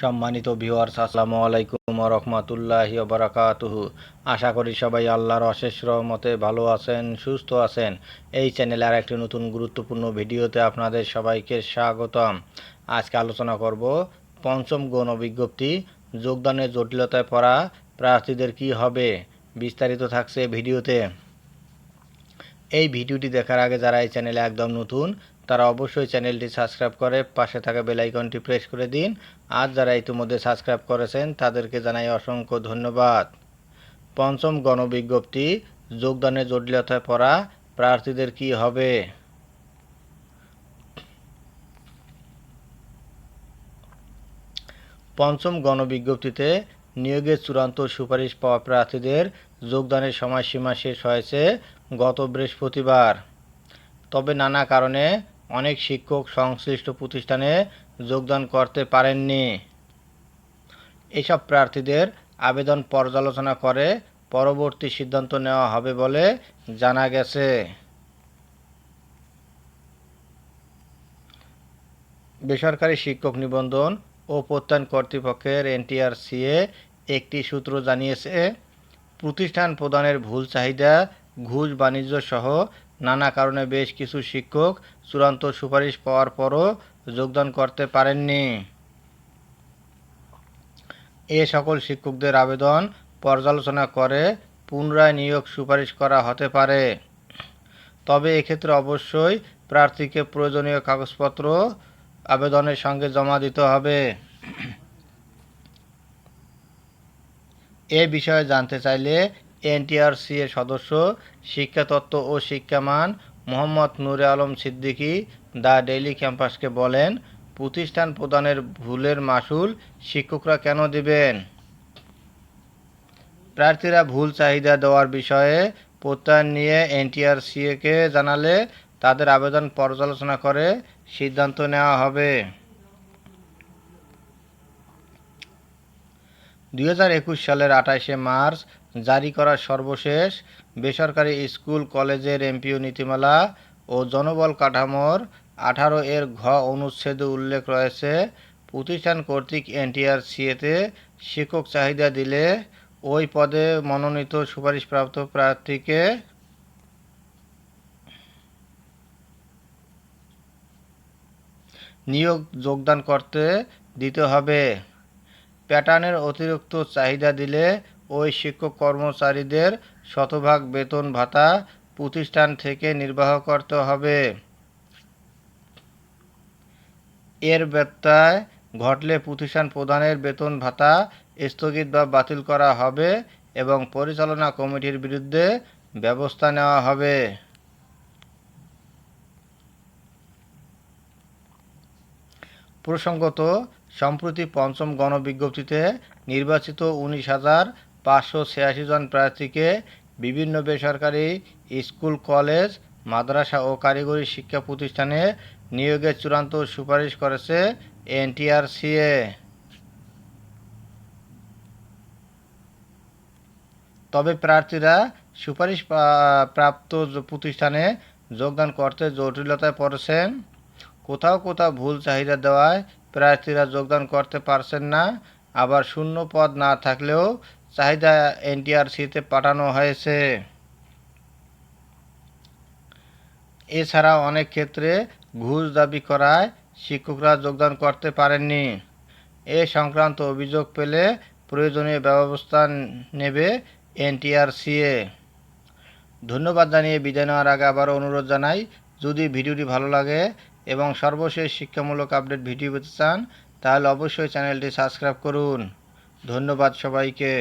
সম্মানিত ভিউয়ার্স আসসালামু আলাইকুম রহমতুল্লাহি বারাকাতুহু। আশা করি সবাই আল্লাহর অশেষ রহমতে ভালো আছেন, সুস্থ আছেন। এই চ্যানেলে আর একটি নতুন গুরুত্বপূর্ণ ভিডিওতে আপনাদের সবাইকে স্বাগতম। আজকে আলোচনা করব পঞ্চম গণ বিজ্ঞপ্তি, যোগদানের জটিলতায় পড়া প্রার্থীদের কি হবে বিস্তারিত থাকছে ভিডিওতে। এই ভিডিওটি দেখার আগে যারা এই চ্যানেলে একদম নতুন তারা অবশ্যই চ্যানেলটি সাবস্ক্রাইব করে পাশে থাকা বেল আইকনটি প্রেস করে দিন। আর যারা ইতিমধ্যে সাবস্ক্রাইব করেছেন, তাদেরকে জানাই অসংখ্য ধন্যবাদ। পঞ্চম গণবিজ্ঞপ্তি, যোগদানে জটিলতায় পড়া প্রার্থীদের কি হবে? পঞ্চম গণবিজ্ঞপ্তিতে নিয়োগের চূড়ান্ত সুপারিশ পাওয়া প্রার্থীদের যোগদানের সময়সীমা শেষ হয়েছে গত বৃহস্পতিবার। তবে নানা কারণে অনেক শিক্ষক সংশ্লিষ্ট প্রতিষ্ঠানে যোগদান করতে পারেননি। এসব প্রার্থীদের আবেদন পর্যালোচনা করে পরবর্তী সিদ্ধান্ত নেওয়া হবে বলে জানা গেছে। বেসরকারি শিক্ষক নিবন্ধন ও প্রত্যয়ন কর্তৃপক্ষের এনটিআরসিএ একটি সূত্র জানিয়েছে, প্রতিষ্ঠান প্রদানের ভুল চাহিদা, ঘুষ বাণিজ্য সহ নানা কারণে বেশ কিছু শিক্ষক চূড়ান্ত সুপারিশ পাওয়ার পরও যোগদান করতে পারেননি। এ সকল শিক্ষকদের আবেদন পর্যালোচনা করে পুনরায় নিয়োগ সুপারিশ করা হতে পারে। তবে এক্ষেত্রে অবশ্যই প্রার্থীকে প্রয়োজনীয় কাগজপত্র আবেদনের সঙ্গে জমা দিতে হবে। এ বিষয়ে জানতে চাইলে এনটিআরসি এর সদস্য, শিক্ষাতত্ত্ব ও শিক্ষামান মোহাম্মদ নূরে আলম সিদ্দিকী দ্য ডেইলি ক্যাম্পাসকে বলেন, প্রতিষ্ঠান প্রদানের ভুলের মাসুল শিক্ষকরা কেন দেবেন? প্রার্থীরা ভুল চাহিদা দেওয়ার বিষয়ে প্রত্যয়ন নিয়ে এনটিআরসিএকে জানালে তাদের আবেদন পর্যালোচনা করে সিদ্ধান্ত নেওয়া হবে। দুই হাজার একুশ সালের আঠাশে মার্চ জারি করা সর্বশেষ বেসরকারি স্কুল, কলেজের এমপিও নীতিমালা ও জনবল কাঠামোর আঠারো এর ঘ অনুচ্ছেদে উল্লেখ রয়েছে, প্রতিষ্ঠান কর্তৃক এনটিআরসিএতে শিক্ষক চাহিদা দিলে ওই পদে মনোনীত সুপারিশপ্রাপ্ত প্রার্থীকে নিয়োগ যোগদান করতে দিতে হবে। প্যাটার্নের অতিরিক্ত চাহিদা দিলে ওই শিক্ষক কর্মচারীদের শতভাগ বেতন ভাতা প্রতিষ্ঠান থেকে নির্বাহ করতে হবে। এর ব্যত্যয় ঘটলে প্রতিষ্ঠান প্রদানের বেতন ভাতা স্থগিত বা বাতিল করা হবে এবং পরিচালনা কমিটির বিরুদ্ধে ব্যবস্থা নেওয়া হবে। প্রসঙ্গত, সম্প্রতি পঞ্চম গণবিজ্ঞপ্তিতে নির্বাচিত উনিশ হাজার পাঁচশো ছিয়াশি জন প্রার্থীকে বিভিন্ন বেসরকারি স্কুল, কলেজ, মাদ্রাসা ও কারিগরি শিক্ষা প্রতিষ্ঠানে নিয়োগের চূড়ান্ত সুপারিশ করেছে এনটিআরসিএ। তবে প্রার্থীরা সুপারিশ প্রাপ্ত প্রতিষ্ঠানে যোগদান করতে জটিলতায় পড়েছেন। কোথাও কোথাও ভুল চাহিদা দেওয়ায় প্রার্থীরা যোগদান করতে পারছেন না। আবার শূন্য পদ না থাকলেও চাহিদা এনটিআরসিতে পাঠানো হয়েছে। এছাড়া অনেক ক্ষেত্রে ঘুষ দাবি করায় শিক্ষকরা যোগদান করতে পারেননি। এ সংক্রান্ত অভিযোগ পেলে প্রয়োজনীয় ব্যবস্থা নেবে এনটিআরসিএ। ধন্যবাদ জানিয়ে বিদায় নেওয়ার আগে আবারও অনুরোধ জানাই, যদি ভিডিওটি ভালো লাগে এবং সর্বশেষ শিক্ষামূলক আপডেট ভিডিও পেতে চান, তাহলে অবশ্যই চ্যানেলটি সাবস্ক্রাইব করুন। ধন্যবাদ সবাইকে।